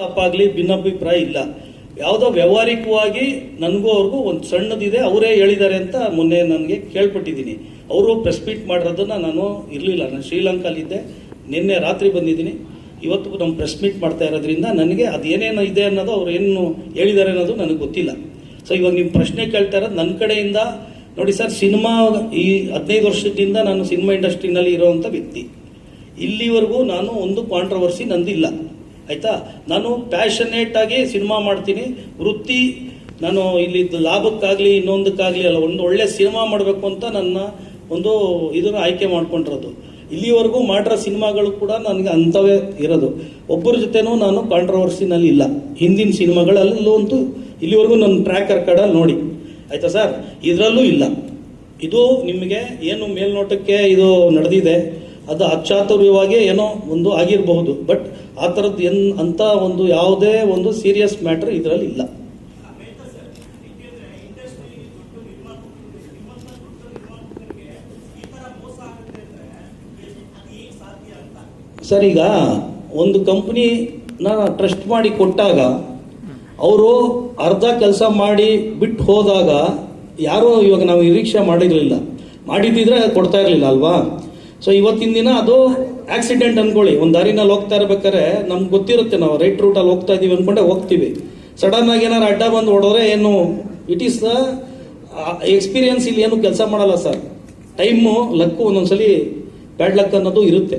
ತಪ್ಪಾಗ್ಲಿ ಭಿನ್ನಾಭಿಪ್ರಾಯ ಇಲ್ಲ. ಯಾವುದೋ ವ್ಯವಹಾರಿಕವಾಗಿ ನನಗೂ ಅವ್ರಿಗೂ ಒಂದು ಸಣ್ಣದಿದೆ, ಅವರೇ ಹೇಳಿದ್ದಾರೆ ಅಂತ ಮೊನ್ನೆ ನನಗೆ ಕೇಳ್ಪಟ್ಟಿದ್ದೀನಿ. ಅವರು ಪ್ರೆಸ್ ಮೀಟ್ ಮಾಡಿರೋದನ್ನು ನಾನು ಇರಲಿಲ್ಲ. ನಾನು ಶ್ರೀಲಂಕಾಲಿದ್ದೆ ನಿನ್ನೆ ರಾತ್ರಿ ಬಂದಿದ್ದೀನಿ. ಇವತ್ತು ನಮ್ಮ ಪ್ರೆಸ್ ಮೀಟ್ ಮಾಡ್ತಾ ಇರೋದ್ರಿಂದ ನನಗೆ ಅದು ಏನೇನು ಇದೆ ಅನ್ನೋದು ಅವ್ರು ಏನು ಹೇಳಿದ್ದಾರೆ ಅನ್ನೋದು ನನಗೆ ಗೊತ್ತಿಲ್ಲ. ಸೊ ಇವಾಗ ನಿಮ್ಮ ಪ್ರಶ್ನೆ ಕೇಳ್ತಾ ಇರೋದು ನನ್ನ ಕಡೆಯಿಂದ, ನೋಡಿ ಸರ್, ಸಿನಿಮಾ ಈ ಹದಿನೈದು ವರ್ಷದಿಂದ ನಾನು ಸಿನಿಮಾ ಇಂಡಸ್ಟ್ರಿನಲ್ಲಿ ಇರೋವಂಥ ವ್ಯಕ್ತಿ. ಇಲ್ಲಿವರೆಗೂ ನಾನು ಒಂದು ಕಾಂಟ್ರವರ್ಸಿ ನಂದಿಲ್ಲ. ಆಯ್ತಾ? ನಾನು ಪ್ಯಾಷನೇಟ್ ಆಗಿ ಸಿನಿಮಾ ಮಾಡ್ತೀನಿ. ವೃತ್ತಿ, ನಾನು ಇಲ್ಲಿ ಲಾಭಕ್ಕಾಗಲಿ, ಇನ್ನೊಂದಕ್ಕಾಗಲಿ ಅಲ್ಲ, ಒಂದು ಒಳ್ಳೆ ಸಿನಿಮಾ ಮಾಡಬೇಕು ಅಂತ ನನ್ನ ಒಂದು ಇದನ್ನು ಆಯ್ಕೆ ಮಾಡ್ಕೊಂಡಿರೋದು. ಇಲ್ಲಿವರೆಗೂ ಮಾಡಿರೋ ಸಿನಿಮಾಗಳು ಕೂಡ ನನಗೆ ಅಂಥವೇ ಇರೋದು. ಒಬ್ಬರ ಜೊತೆನೂ ನಾನು ಕಾಂಟ್ರವರ್ಸಿನಲ್ಲಿ ಇಲ್ಲ. ಹಿಂದಿನ ಸಿನಿಮಾಗಳಲ್ಲೂ ಅಂತೂ ಇಲ್ಲಿವರೆಗೂ ನನ್ನ ಟ್ರ್ಯಾಕ್ ರೆಕಾರ್ಡಲ್ಲಿ ನೋಡಿ. ಆಯಿತಾ ಸರ್? ಇದರಲ್ಲೂ ಇಲ್ಲ. ಇದು ನಿಮಗೆ ಏನು ಮೇಲ್ನೋಟಕ್ಕೆ ಇದು ನಡೆದಿದೆ. ಅದು ಅಚಾತುರ್ಯವಾಗಿ ಏನೋ ಒಂದು ಆಗಿರಬಹುದು. ಬಟ್ ಆ ಥರದ್ದು ಎನ್ ಅಂತ ಒಂದು ಯಾವುದೇ ಒಂದು ಸೀರಿಯಸ್ ಮ್ಯಾಟ್ರ್ ಇದರಲ್ಲಿ ಇಲ್ಲ. ಸರ್, ಈಗ ಒಂದು ಕಂಪ್ನಿನ ಟ್ರಸ್ಟ್ ಮಾಡಿ ಕೊಟ್ಟಾಗ ಅವರು ಅರ್ಧ ಕೆಲಸ ಮಾಡಿ ಬಿಟ್ಟು ಹೋದಾಗ ಯಾರೂ ಇವಾಗ ನಾವು ನಿರೀಕ್ಷೆ ಮಾಡಿರಲಿಲ್ಲ. ಮಾಡಿದ್ದಿದ್ರೆ ಕೊಡ್ತಾ ಇರಲಿಲ್ಲ ಅಲ್ವಾ? ಸೊ ಇವತ್ತಿನ ದಿನ ಅದು ಆಕ್ಸಿಡೆಂಟ್ ಅನ್ಕೊಳ್ಳಿ. ಒಂದು ದಾರಿನಲ್ಲಿ ಹೋಗ್ತಾ ಇರ್ಬೇಕಾದ್ರೆ ನಮ್ಗೆ ಗೊತ್ತಿರುತ್ತೆ ನಾವು ರೈಟ್ ರೂಟಲ್ಲಿ ಹೋಗ್ತಾ ಇದೀವಿ ಅನ್ಕೊಂಡೆ ಹೋಗ್ತೀವಿ. ಆಗಿ ಏನಾರು ಅಡ್ಡ ಬಂದು ಹೊಡೆದ್ರೆ ಏನು ಇಟ್ ಈಸ್ ದ ಎಕ್ಸ್ಪೀರಿಯನ್ಸ್ ಇಲ್ಲಿ ಏನು ಕೆಲಸ ಮಾಡಲ್ಲ ಸರ್ ಟೈಮು ಲಕ್ಕು ಒಂದೊಂದ್ಸಲಿ ಬ್ಯಾಡ್ ಲಕ್ ಅನ್ನೋದು ಇರುತ್ತೆ.